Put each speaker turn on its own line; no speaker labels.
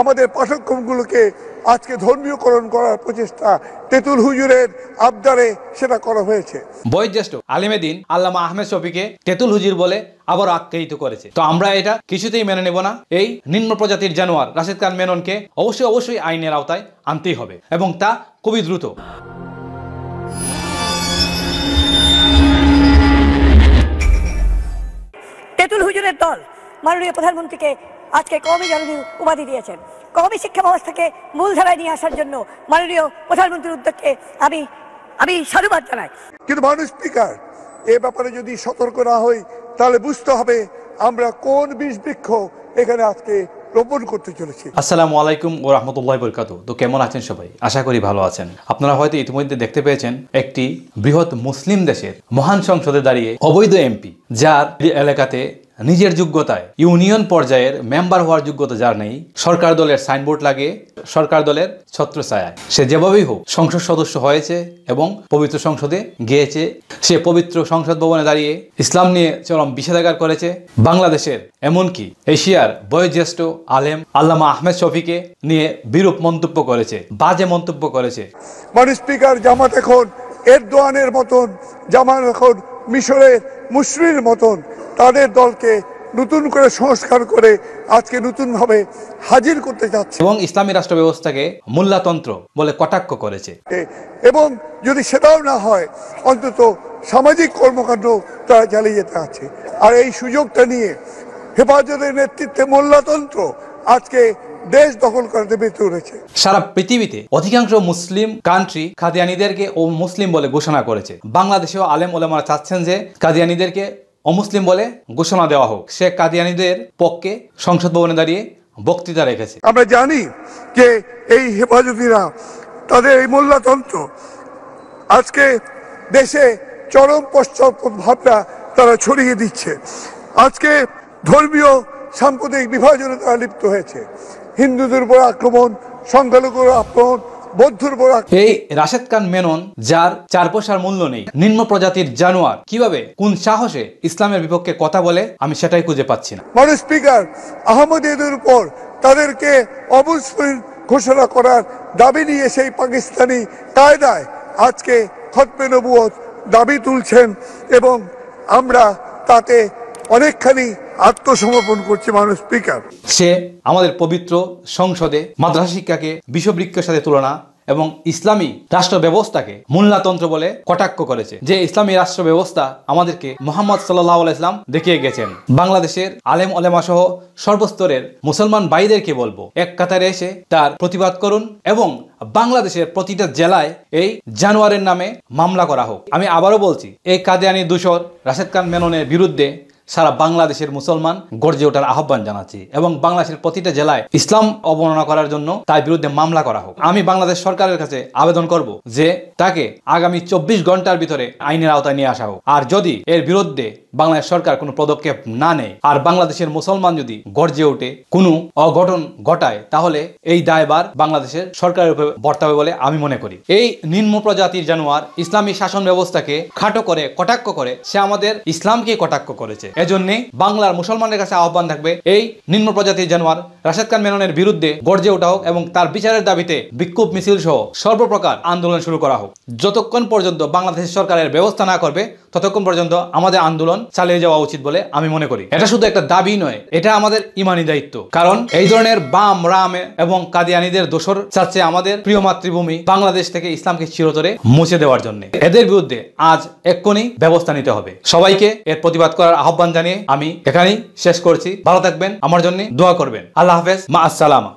আমাদের পাঠ্যক্রমগুলোকে আজকে ধর্মীয়করণ করার প্রচেষ্টা তেতুল হুজুরের আবদারে সেটা করা হয়েছে।
বয়োজ্যেষ্ঠ আলিমেদিন আল্লামা আহমেদ শফিকে তেতুল হুজির বলে আবার আখ্যায়িত করেছে। তো আমরা এটা কিছুতেই মেনে নেব না। এই নিম্ন প্রজাতির জানোয়ার রাশেদ খান মেননকে অবশ্যই অবশ্যই আইনের আওতায় আনতেই হবে এবং তা খুবই দ্রুত।
তেঁতুল হুজুরের দল মাননীয় প্রধানমন্ত্রীকে আজকে কওমি জননী উপাধি দিয়েছেন। কওমি শিক্ষা ব্যবস্থাকে মূলধারায় নিয়ে আসার জন্য মাননীয় প্রধানমন্ত্রীর উদ্যোগকে আমি আমি সাধুবাদ জানাই।
কিন্তু মানুষ স্পিকার এ ব্যাপারে যদি সতর্ক না হই তাহলে বুঝতে হবে আমরা কোন বিষ বৃক্ষ এখানে আজকে রোপণ করতে চলেছি।
আসসালামু আলাইকুম ও রহমতুল্লাহ বরকাত তো কেমন আছেন সবাই? আশা করি ভালো আছেন। আপনারা হয়তো ইতিমধ্যে দেখতে পেয়েছেন একটি বৃহৎ মুসলিম দেশের মহান সংসদে দাঁড়িয়ে অবৈধ এমপি যার এলাকাতে নিজের যোগ্যতায় ইউনিয়ন পর্যায়ের মেম্বার হওয়ার যোগ্যতা যার নেই, সরকার দলের সাইনবোর্ড লাগে, সরকার দলের ছত্র ছত্রছায়ায়। সে যেভাবেই হোক, সংসদ সদস্য হয়েছে এবং পবিত্র সংসদে গিয়েছে। সে পবিত্র সংসদ ভবনে দাঁড়িয়ে ইসলাম নিয়ে চরম বিষেধাগার করেছে। বাংলাদেশের এমনকি এশিয়ার বয়োজ্যেষ্ঠ আলেম আল্লামা আহমেদ শফিকে নিয়ে বিরূপ মন্তব্য করেছে, বাজে মন্তব্য করেছে।
মানুষ স্পিকার, জামাত এখন এরদোয়ানের মতন, জামাত এখন মিশরের মুসরির মতন। তাদের দলকে নতুন করে সংস্কার করে আজকে নতুনভাবে হাজির করতে যাচ্ছে।
এবং ইসলামী রাষ্ট্র ব্যবস্থাকে মোল্লাতন্ত্র বলে কটাক্ষ করেছে।
এবং যদি সেটাও না হয় অন্তত সামাজিক কর্মকাণ্ড তারা চালিয়ে যেতে আছে আর এই সুযোগটা নিয়ে হেফাজতের নেতৃত্বে মোল্লাতন্ত্র আজকে দেশ দখল করতে বেঁচে উঠেছে।
সারা পৃথিবীতে অধিকাংশ মুসলিম কান্ট্রি কাদিয়ানিদেরকে ও মুসলিম বলে ঘোষণা করেছে। বাংলাদেশেও আলেম ওলামারা চাচ্ছেন যে কাদিয়ানিদেরকে অমুসলিম বলে ঘোষণা দেওয়া হোক। সে কাদিয়ানিদের পক্ষে সংসদ ভবনে দাঁড়িয়ে বক্তৃতা রেখেছে।
আমরা জানি যে এই হেফাজতিরা, তাদের এই মোল্লাতন্ত্র, আজকে দেশে চরম পশ্চাৎ ভাবনা তারা ছড়িয়ে দিচ্ছে। আজকে ধর্মীয় সাম্প্রদায়িক বিভাজনে তারা লিপ্ত হয়েছে। হিন্দুদের উপর আক্রমণ, সংখ্যালঘুর আক্রমণ বৌদ্ধর আক্রমণ
এই রাশেদ খান মেনন যার চার পয়সার মূল্য নেই নিম্ন প্রজাতির জানোয়ার কীভাবে কোন সাহসে ইসলামের বিপক্ষে কথা বলে আমি সেটাই খুঁজে পাচ্ছি না।
মানুষ স্পিকার আহমদীদের উপর তাদেরকে অবশ্যই ঘোষণা করার দাবি নিয়ে সেই পাকিস্তানি কায়দায় আজকে খতমে নবুয়ত দাবি তুলছেন এবং আমরা তাতে অনেকখানি আত্মসমর্পণ করছি মানুষ স্পিকার।
সে আমাদের পবিত্র সংসদে মাদ্রাসা শিক্ষাকে বিষবৃক্ষের সাথে তুলনা এবং ইসলামী রাষ্ট্র ব্যবস্থাকে মোল্লাতন্ত্র বলে কটাক্ষ করেছে, যে ইসলামী রাষ্ট্র ব্যবস্থা আমাদেরকে মোহাম্মদ সাল্লাহ আলাইসলাম দেখিয়ে গেছেন। বাংলাদেশের আলেম ওলেমা সহ সর্বস্তরের মুসলমান ভাইদেরকে বলব, এক কাতারে এসে তার প্রতিবাদ করুন এবং বাংলাদেশের প্রতিটা জেলায় এই জানুয়ারের নামে মামলা করা হোক। আমি আবারও বলছি এই কাদিয়ানি দূষর রাশেদ খান মেননের বিরুদ্ধে সারা বাংলাদেশের মুসলমান গর্জে ওঠার আহ্বান জানাচ্ছি এবং বাংলাদেশের প্রতিটা জেলায় ইসলাম অবমাননা করার জন্য তার বিরুদ্ধে মামলা করা হোক। আমি বাংলাদেশ সরকারের কাছে আবেদন করব যে তাকে আগামী চব্বিশ ঘণ্টার ভিতরে আইনের আওতায় নিয়ে আসা হোক। আর যদি এর বিরুদ্ধে বাংলাদেশ সরকার কোনো পদক্ষেপ না নেয়, আর বাংলাদেশের মুসলমান যদি গর্জে ওঠে, কোনো অঘটন ঘটায়, তাহলে এই দায়বার বাংলাদেশের সরকারের উপরে বর্তাবে বলে আমি মনে করি। এই নিম্ন প্রজাতির জানোয়ার ইসলামী শাসন ব্যবস্থাকে খাটো করে, কটাক্ষ করে, সে আমাদের ইসলামকে কটাক্ষ করেছে। এজন্যে বাংলার মুসলমানের কাছে আহ্বান থাকবে, এই নিম্ন প্রজাতির জানোয়ার রাশেদ খান মেননের বিরুদ্ধে গর্জে ওঠা হোক এবং তার বিচারের দাবিতে বিক্ষোভ মিছিল সহ সর্বপ্রকার আন্দোলন শুরু করা হোক। যতক্ষণ পর্যন্ত বাংলাদেশ সরকারের ব্যবস্থা না করবে ততক্ষণ পর্যন্ত আমাদের আন্দোলন চালিয়ে যাওয়া উচিত বলে আমি মনে করি। এটা শুধু একটা দাবি নয়, এটা আমাদের ইমানি দায়িত্ব। কারণ এই ধরনের বাম, রাম এবং কাদিয়ানিদের দোসর চাচ্ছে আমাদের প্রিয় মাতৃভূমি বাংলাদেশ থেকে ইসলামকে চিরতরে মুছে দেওয়ার জন্য। এদের বিরুদ্ধে আজ এক্ষুনি ব্যবস্থা নিতে হবে। সবাইকে এর প্রতিবাদ করার আহ্বান জানিয়ে আমি এখানেই শেষ করছি। ভালো থাকবেন, আমার জন্য দোয়া করবেন। আল্লাহ হাফেজ, মা আসসালামা।